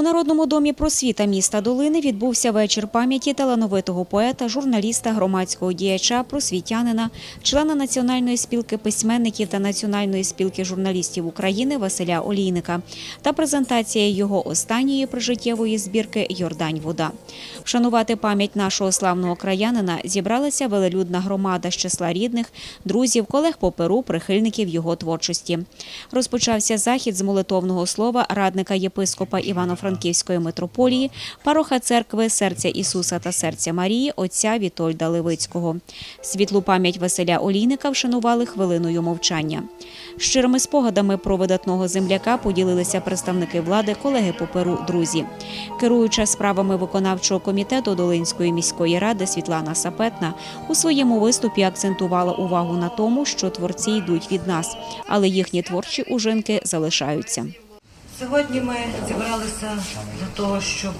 У Народному домі просвіта міста Долини відбувся вечір пам'яті талановитого поета, журналіста, громадського діяча, просвітянина, члена Національної спілки письменників та Національної спілки журналістів України Василя Олійника та презентація його останньої прижиттєвої збірки Йордань Вода. Вшанувати пам'ять нашого славного краянина зібралася велелюдна громада з числа рідних, друзів, колег по перу, прихильників його творчості. Розпочався захід з молитовного слова радника єпископа Івано-Франківської митрополії, пароха церкви Серця Ісуса та Серця Марії отця Вітольда Левицького. Світлу пам'ять Василя Олійника вшанували хвилиною мовчання. Щирими спогадами про видатного земляка поділилися представники влади, колеги по перу, друзі. Керуюча справами виконавчого комітету Долинської міської ради Світлана Сапетна у своєму виступі акцентувала увагу на тому, що творці йдуть від нас, але їхні творчі ужинки залишаються. Сьогодні ми зібралися для того, щоб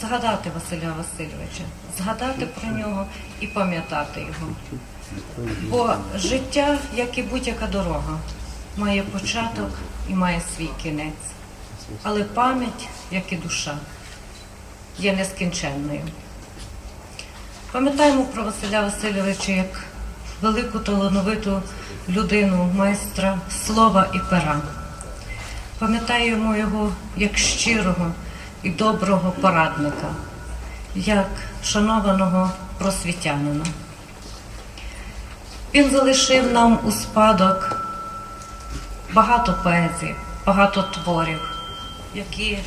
згадати Василя Васильовича, згадати про нього і пам'ятати його. Бо життя, як і будь-яка дорога, має початок і має свій кінець. Але пам'ять, як і душа, є нескінченною. Пам'ятаємо про Василя Васильовича як велику талановиту людину, майстра слова і пера. Пам'ятаємо його як щирого і доброго порадника, як шанованого просвітянина. Він залишив нам у спадок багато поезій, багато творів, які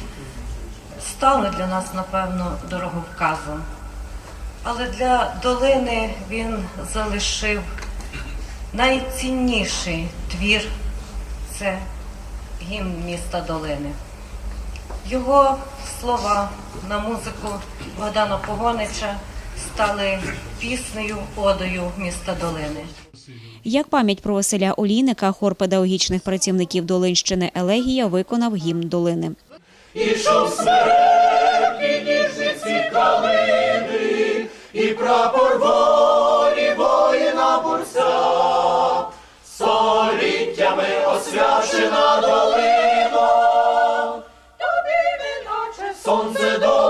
стали для нас, напевно, дороговказом. Але для долини він залишив найцінніший твір це гімн міста Долини. Його слова на музику Богдана Погонича стали піснею, одою міста Долини. Як пам'ять про Василя Олійника, хор педагогічних працівників Долинщини Елегія виконав гімн долини. Ішов смертні ніжниці калини, і прапор сонце до.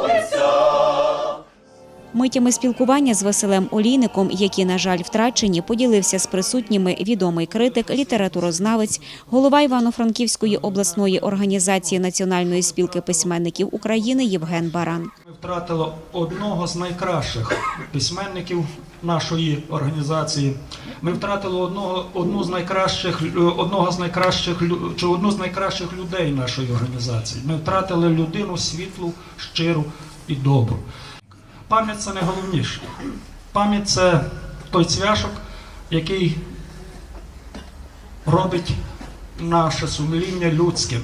Митями спілкування з Василем Олійником, які, на жаль, втрачені, поділився з присутніми відомий критик, літературознавець, голова Івано-Франківської обласної організації Національної спілки письменників України Євген Баран. Ми втратили одного з найкращих письменників нашої організації. Ми втратили одного, одну з найкращих, одного з найкращих чи одну з найкращих людей нашої організації. Ми втратили людину світлу, щиру і добру. Пам'ять це найголовніше. Пам'ять це той цвяшок, який робить наше сумління людським.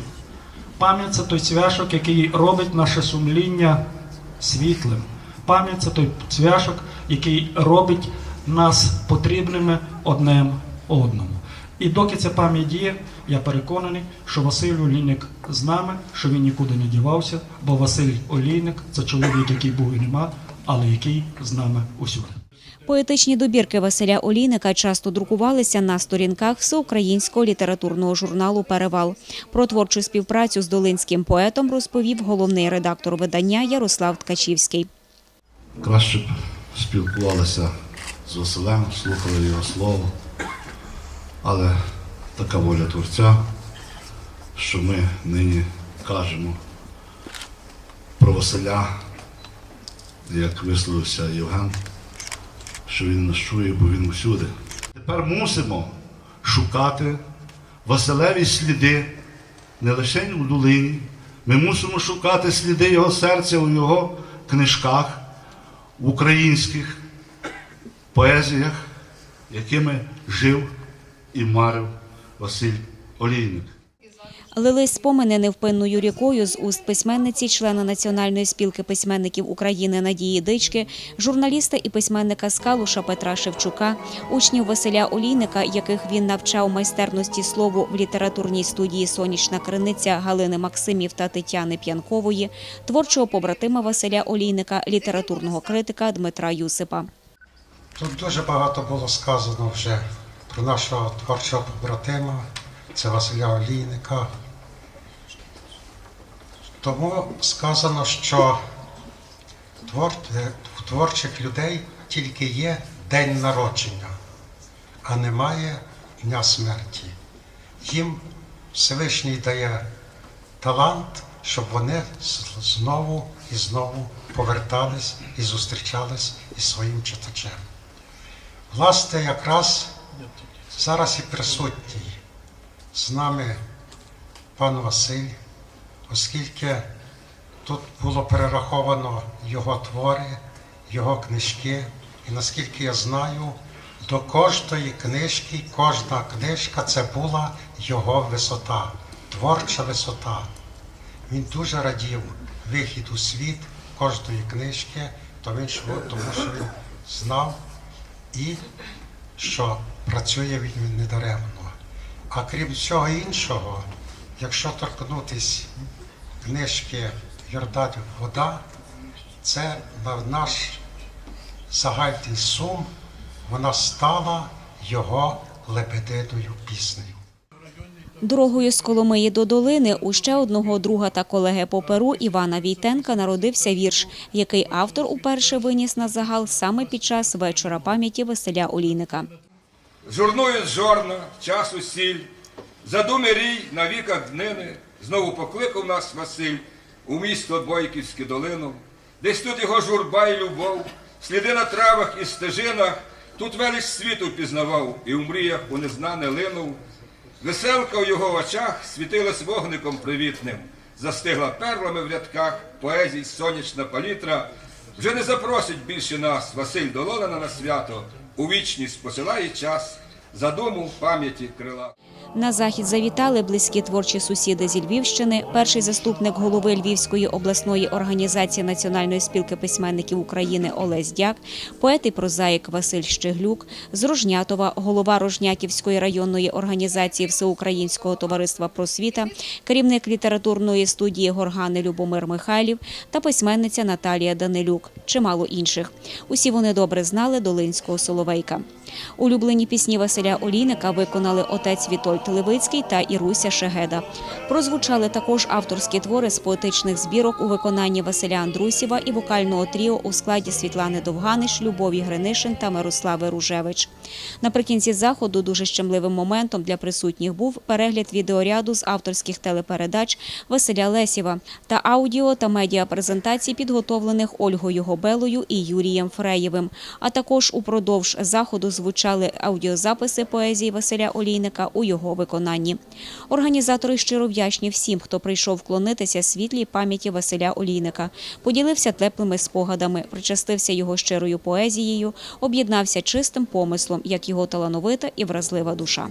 Пам'ять це той цвяшок, який робить наше сумління світлим. Пам'ять це той цвяшок, який робить нас потрібними одним одному. І доки ця пам'ять є, я переконаний, що Василь Олійник з нами, що він нікуди не дівався, бо Василь Олійник це чоловік, який був і нема, але який з нами усюди. Поетичні добірки Василя Олійника часто друкувалися на сторінках всеукраїнського літературного журналу Перевал. Про творчу співпрацю з долинським поетом розповів головний редактор видання Ярослав Ткачівський. краще б спілкувалися з Василем, слухали його слово. Але така воля Творця, що ми нині кажемо про Василя, як висловився Євген, що він нас чує, бо він усюди. Тепер мусимо шукати Василеві сліди не лише у долині. Ми мусимо шукати сліди його серця у його книжках, в українських поезіях, якими жив і марив Василь Олійник. Лились спомини невпинною рікою з уст письменниці, члена Національної спілки письменників України Надії Дички, журналіста і письменника Скалуша Петра Шевчука, учнів Василя Олійника, яких він навчав майстерності слову в літературній студії Сонячна криниця Галини Максимів та Тетяни П'янкової, творчого побратима Василя Олійника, літературного критика Дмитра Юсипа. Тут дуже багато було сказано вже про нашого творчого побратима, це Василя Олійника. Тому сказано, що твор, е, творчих людей тільки є день народження, а немає дня смерті. Їм Всевишній дає талант, щоб вони знову і знову повертались і зустрічались із своїм читачем. Власне, якраз зараз і присутній з нами пан Василь, оскільки тут було перераховано його твори, його книжки, і наскільки я знаю, до кожної книжки, кожна книжка це була його висота, творча висота. Він дуже радів вихід у світ кожної книжки, то він що- тому що він знав і що працює він недаремно. А крім всього іншого, якщо торкнутись книжки Йорданів Вода, це наш загальний сум, вона стала його лебединою піснею. Дорогою з Коломиї до долини у ще одного друга та колеги по перу Івана Війтенка народився вірш, який автор уперше виніс на загал саме під час вечора пам'яті Василя Олійника. Журнує жорна, часу сіль, задуми рій на віках днини, знову покликав нас Василь у місто Бойківське долину, десь тут його журба і любов, сліди на травах і стежинах, тут велич світу пізнавав, і у мріях у незнане линув. Веселка у його очах світилась вогником привітним, застигла перлами в рядках, поезій сонячна палітра. Вже не запросить більше нас Василь Долонина на свято, у вічність посилає час, задуму пам'яті крила. На захід завітали близькі творчі сусіди зі Львівщини, перший заступник голови Львівської обласної організації Національної спілки письменників України Олесь Дяк, поет і прозаїк Василь Щеглюк, з Рожнятова, голова Рожнятівської районної організації Всеукраїнського товариства просвіта, керівник літературної студії Горгани Любомир Михайлів та письменниця Наталія Данилюк, чимало інших. Усі вони добре знали Долинського Соловейка. Улюблені пісні Василя Олійника виконали отець Вітольд Левицький та Іруся Шегеда. Прозвучали також авторські твори з поетичних збірок у виконанні Василя Андрусєва і вокального тріо у складі Світлани Довганиш, Любові Гринишин та Мирослави Ружевич. Наприкінці заходу дуже щемливим моментом для присутніх був перегляд відеоряду з авторських телепередач Василя Лесєва та аудіо та медіапрезентацій, підготовлених Ольгою Гобелою і Юрієм Фреєвим. А також упродовж заходу звучали аудіозаписи поезії Василя Олійника у його виконанні. Організатори щиро вдячні всім, хто прийшов вклонитися світлій пам'яті Василя Олійника, поділився теплими спогадами, причастився його щирою поезією, об'єднався чистим помислом, як його талановита і вразлива душа.